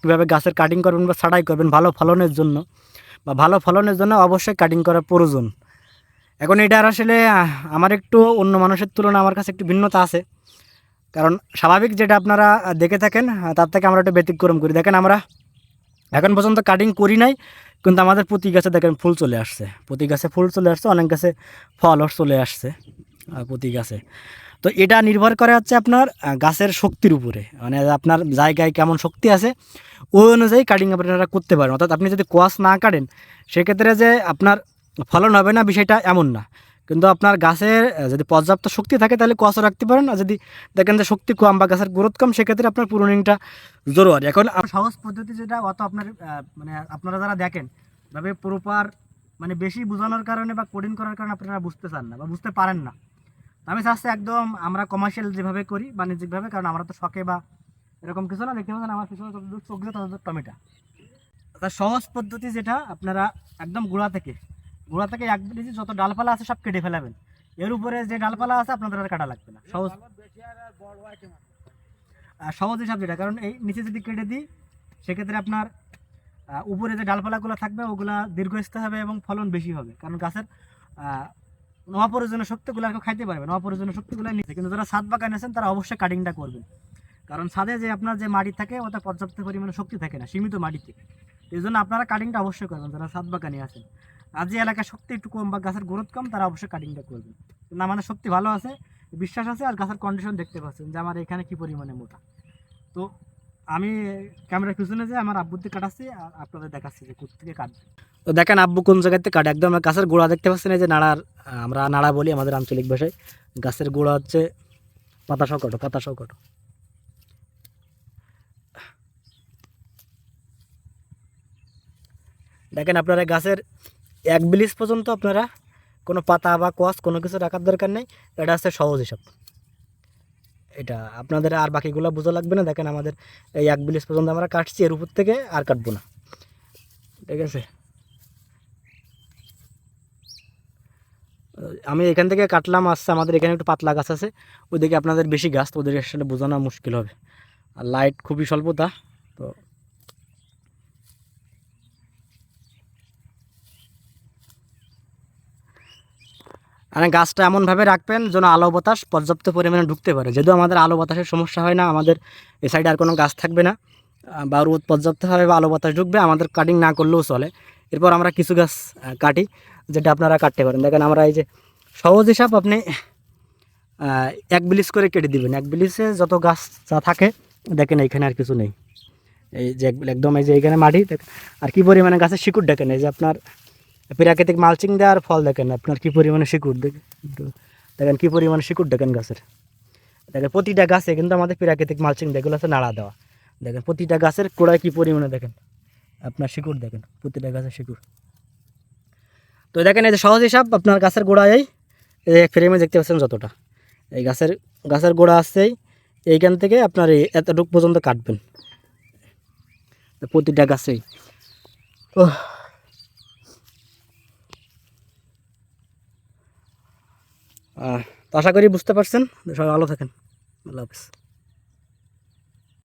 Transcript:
কীভাবে গাছের কাটিং করবেন বা ছাঁটাই করবেন, ভালো ফলনের জন্য বা ভালো ফলনের জন্য অবশ্যই কাটিং করা প্রয়োজন। এখন এটার আসলে আমার একটু অন্য মানুষের তুলনায় আমার কাছে একটু ভিন্নতা আছে। কারণ স্বাভাবিক যেটা আপনারা দেখে থাকেন তার থেকে আমরা একটু ব্যতিক্রম করি। দেখেন আমরা এখন পর্যন্ত কাটিং করি নাই, কিন্তু আমাদের প্রতি গাছে দেখেন ফুল চলে আসছে। প্রতি গাছে ফুল চলে আসছে, অনেক গাছে ফলও চলে আসছে প্রতি গাছে। তো এটা নির্ভর করে হচ্ছে আপনার গাছের শক্তির উপরে। মানে আপনার জায়গায় কেমন শক্তি আছে, ওই অনুযায়ী কাটিং আপনারা করতে পারেন। অর্থাৎ আপনি যদি কোয়াশ না কাটেন, সেক্ষেত্রে যে আপনার ফলন হবে না, বিষয়টা এমন না। কিন্তু আপনার গাছের যদি পর্যাপ্ত শক্তি থাকে, তাহলে কোয়াশও রাখতে পারেন। আর যদি দেখেন যে শক্তি কম বা গাছের গ্রোথ কম, সেক্ষেত্রে আপনার পুরোনিংটা জরুরি এখন সহজ পদ্ধতি যেটা, অত আপনার মানে আপনারা যারা দেখেন, ভাবে প্রপার মানে বেশি বোঝানোর কারণে বা কোডিং করার কারণে আপনারা বুঝতে চান না বা বুঝতে পারেন না। আমি চাচ্ছি একদম আমরা কমার্শিয়াল যেভাবে করি, বাণিজ্যিকভাবে, কারণ আমরা তো শখে বা এরকম কিছু না, দেখতে পাচ্ছেন আমার পিছনে যতদূর চোখ দিয়ে ততদূর টমেটো। তার সহজ পদ্ধতি যেটা, আপনারা একদম গোড়া থেকে গোড়া থেকে এক বিলিজি যত ডালপালা আছে সব কেটে ফেলাবেন। এর উপরে যে ডালপালা আছে, আপনাদের আর কাটা লাগবে না। সহজ। সহজ হিসাব যেটা, কারণ এই নিচে যদি কেটে দিই, সেক্ষেত্রে আপনার উপরে যে ডালপালাগুলো থাকবে, ওগুলা দীর্ঘস্থায়ী হবে এবং ফলন বেশি হবে। কারণ গাছের আহ, নবপ্রয়োজনীয় শক্তিগুলো আর কেউ খাইতে পারবে নবপ্রয়োজনীয় শক্তিগুলো নিচে কিন্তু যারা ছাদ বাগান আছেন তারা অবশ্যই কাটিংটা করবেন। কারণ ছাদে যে আপনার যে মাটি থাকে ওটা পর্যাপ্ত পরিমাণে শক্তি থাকে না সীমিত মাটিতে এই জন্য আপনারা কাটিংটা অবশ্যই করবেন যারা ছাদ বাগানে আছেন। আর যে এলাকায় শক্তি একটু কম বা গাছের গ্রোথ কম তারা অবশ্যই কাটিংটা করবেন। কিন্তু আমাদের শক্তি ভালো আছে বিশ্বাস আছে আর গাছের কন্ডিশন দেখতে পাচ্ছেন যে আমার এখানে কি পরিমাণে মোটা। তো আমি ক্যামেরার পিছনে যে আমার আব্বুর দিকে কাটাচ্ছি, আর আপনাদের দেখাচ্ছি যে কোথা থেকে কাটবে। তো দেখেন আব্বু কোন জায়গাতে কাটে? একদম গাছের গোড়া দেখতে পাচ্ছেন এই যে নাড়ার আমরা নাড়া বলি আমাদের আঞ্চলিক ভাষায়। গাছের গোড়া হচ্ছে পাতা সকট পাতা সকট দেখেন আপনারা গাছের এক বিলিশ পর্যন্ত আপনারা কোনো পাতা বা কোয়াশ কোনো কিছু রাখার দরকার নেই, এটা হচ্ছে সহজ হিসাব। এটা, আপনাদের আর বাকিগুলো বোঝা লাগবে না। দেখেন আমাদের এই এক বিলিশ পর্যন্ত আমরা কাটছি, এর উপর থেকে আর কাটবো না। ঠিক আছে? আমি এখান থেকে কাটলাম, আসছে আমাদের এখানে একটু পাতলা গাছ আছে। ওইদিকে আপনাদের বেশি গাছ, তো ওদের আসলে বোঝানো মুশকিল হবে। আর লাইট খুবই স্বল্পতা, তো মানে গাছটা এমনভাবে রাখবেন যেন আলো বাতাস পর্যাপ্ত পরিমাণে ঢুকতে পারে। যেহেতু আমাদের আলো বাতাসের সমস্যা হয় না, আমাদের এ সাইডে আর কোনো গাছ থাকবে না। বা রোদ পর্যাপ্তভাবে আলো বাতাস ঢুকবে, আমাদের কাটিং না করলেও চলে। এরপর আমরা কিছু গাছ কাটি, যেটা আপনারা কাটতে পারেন। দেখেন আমরা এই যে সহজ হিসাব আপনি এক বিলিস করে কেটে দিবেন। এক বিলিসে যত গাছ যা থাকে, দেখেন এইখানে আর কিছু নেই। এই যে একদম এই যে এইখানে মাটি আর কি পরিমাণে গাছের শিকড় দেখেন। এই যে আপনার প্রাকৃতিক মালচিং দেওয়ার ফল দেখেন আপনার কি পরিমাণে শিকড় দেখেন দেখেন কি পরিমাণে শিকড় দেখেন গাছের। দেখেন প্রতিটা গাছে কিন্তু আমাদের প্রাকৃতিক মালচিং দেখগুলো আছে নাড়া দেওয়া। দেখেন প্রতিটা গাছের কোড়ায় কি পরিমাণে দেখেন? আপনার শিকড় দেখেন, প্রতিটা গাছের শিকড়। তো দেখেন এই যে সহজ হিসাব, আপনার গাছের গোড়ায় এই ফ্রেমে দেখতে পাচ্ছেন যতটা। এই গাছের গাছের গোড়া আসছেই এইখান থেকে আপনার এই এতটুক পর্যন্ত কাটবেন। প্রতিটা গাছেই। ও আশা করি বুঝতে পারছেন। সবাই ভালো থাকেন। আল্লাহ হাফিজ।